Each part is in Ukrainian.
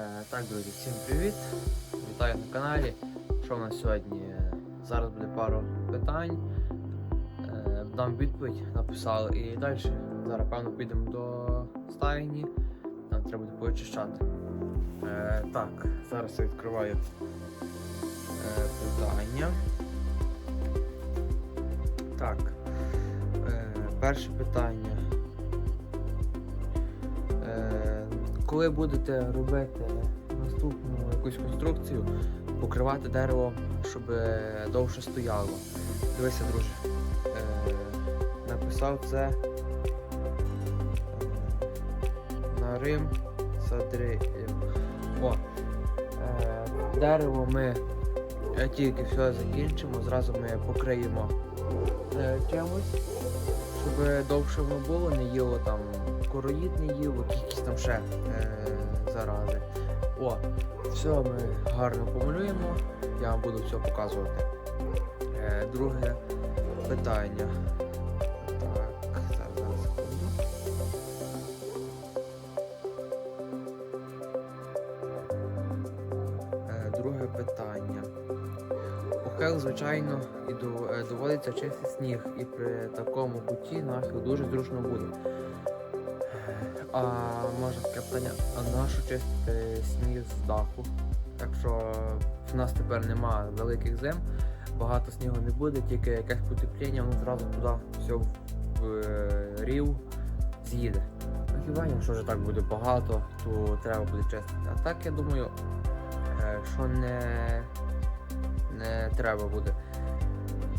Е, так, друзі, всім привіт! Вітаю на каналі. Що в нас сьогодні? Зараз буде пару питань. Е, дам відповідь, написали і далі. Зараз, певно, підемо до стайні. Там треба буде поочищати. Е, так, зараз я відкриваю е, питання. Так. Е, перше питання. Коли будете робити наступну якусь конструкцію, покривати дерево, щоб е, довше стояло. Дивися, друже. Е, написав це е, на Рим Садрі. О, дерево ми тільки все закінчимо, зразу ми покриємо е, чимось, щоб довше воно було, не їло там короїд не якісь там ще е, зарази. О, все ми гарно помалюємо, я вам буду все показувати. Е, друге питання. Так, зараз, зараз секунду. Е, друге питання. Ухил, звичайно, і е, доводиться чистити сніг, і при такому путі нахил дуже зручно буде. А може таке питання, а нащо чистити сніг з даху? Якщо в нас тепер нема великих зим, багато снігу не буде, тільки якесь потепління, воно зразу туди все в е, рів з'їде. Ну хіба якщо вже так буде багато, то треба буде чистити. А так я думаю, е, що не, не треба буде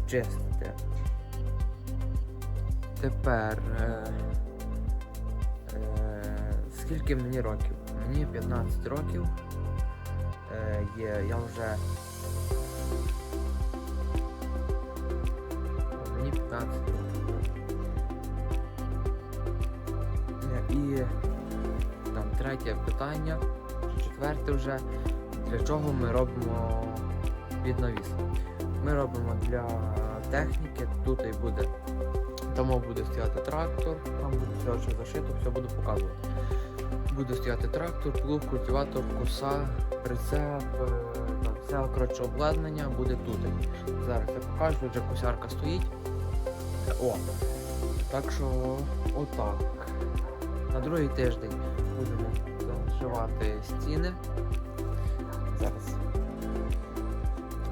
чистити. Тепер. Е, скільки мені років? Мені 15 років. Е, є, я вже. Мені 15 років. Е, І там третє питання, четверте вже. Для чого ми робимо під навіс? Ми робимо для техніки, тут і буде тому буде стояти трактор, там буде все зашито, все буду показувати. Буде стояти трактор, плуг, культиватор, коса, прицеп, е, все коротше, обладнання буде тут. Зараз я покажу, вже косярка стоїть. О! Так що отак. На другий тиждень будемо зашивати стіни. Зараз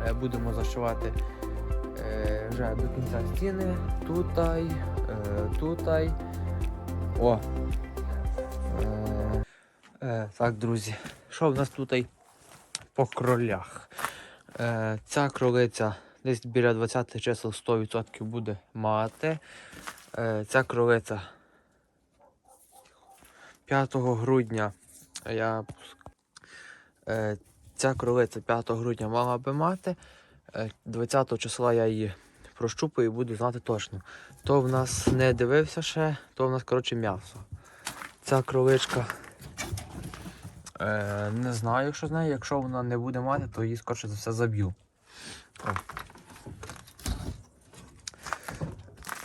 е, будемо зашивати вже до кінця стіни. Тутай, е, тутай. О. Е, е, так, друзі. Що в нас тут по кролях? Ця кролиця десь біля 20 чисел 100% буде мати. Ця кролиця 5 грудня я ця кролиця 5 грудня мала би мати. Е, 20 числа я її прощупаю і буду знати точно. То в нас не дивився ще, то в нас, коротше, м'ясо. Ця кроличка. Е, не знаю, що з нею. Якщо вона не буде мати, то її скорше за все заб'ю.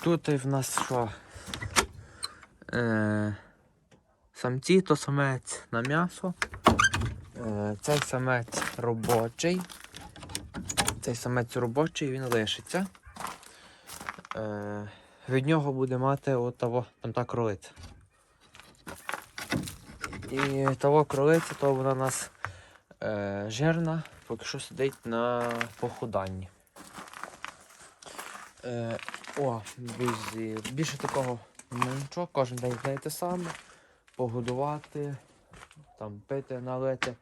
Тут в нас що? Е, самці, то самець на м'ясо. Е, цей самець робочий. Цей самець робочий, він лишиться. Е, від нього буде мати от там та кролиця. І того кролиця, то вона у нас е, жирна, поки що сидить на похуданні. Е, о, друзі, більше такого нічого, кожен день знає те саме. Погодувати, там пити, налити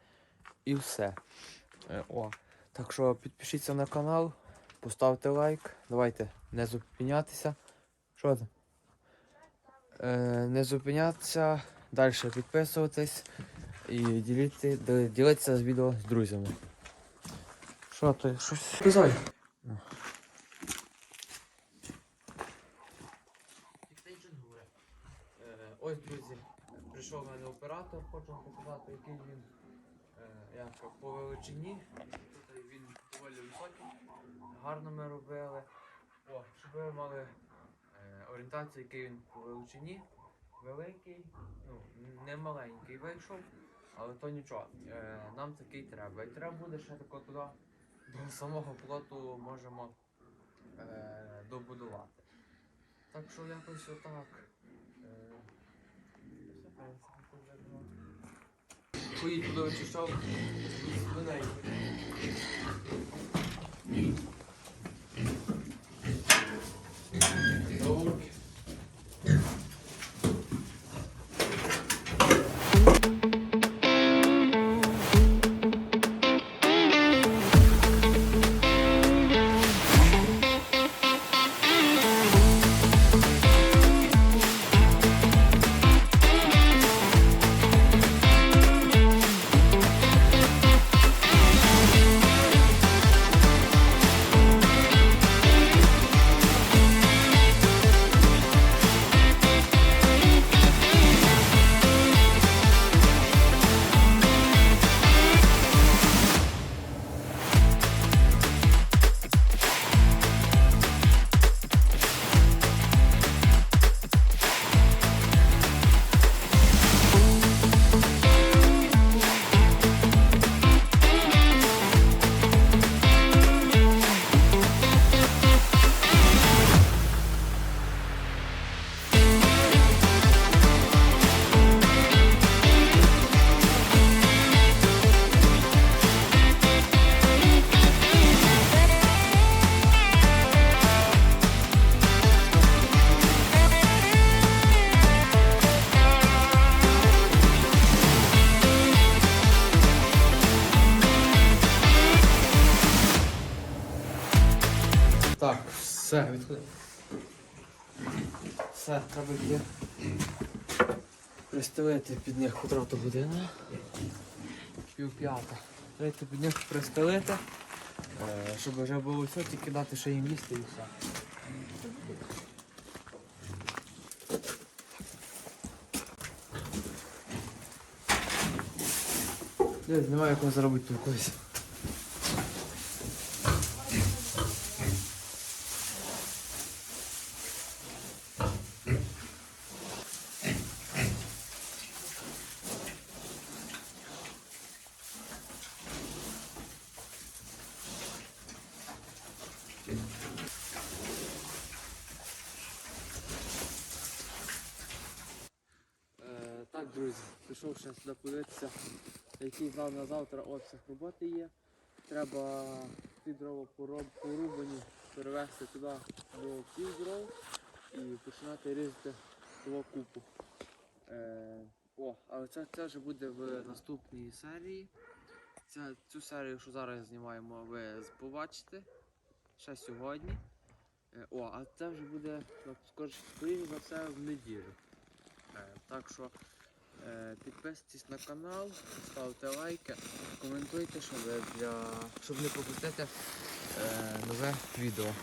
і все. Е, о. Так що підпишіться на канал, поставте лайк. Давайте не зупинятися. Що там? Е, не зупинятися, далі підписуватись і ділити, ділитися з відео з друзями. Що ти? Щось сказав? Ось, друзі, прийшов в мене оператор, хочу показати, який він е, як по величині. Він доволі високий, гарно ми робили. О, щоб ви мали е, орієнтацію, який він по величині. Великий, ну, не маленький вийшов. Але то нічого, е, нам такий треба. І треба буде ще тако туди до самого плоту можемо е, добудувати. Так що якось отак. Е. Поїдь туди очищав свиней. うん。Так, все, відходи. Все, треба йти. Пристелити під них котрата година. Пів п'ята. Треба під них пристелити, е, щоб вже було все, тільки дати ще їм їсти і все. Дивись, немає якого заробити колись. Е, так, друзі, пішов ще сюди подивитися, який план на завтра обсяг роботи є. Треба ті дрова порубані перевезти туди до пів дров і починати різати того купу. Е, о, але це, це вже буде в наступній серії. Ця, цю серію, що зараз знімаємо, ви побачите ще сьогодні. Е, о, а це вже буде, скоріше, за все, в неділю. Е, Так що е, підписуйтесь на канал, ставте лайки, коментуйте, щоб, для, щоб не пропустити нове відео.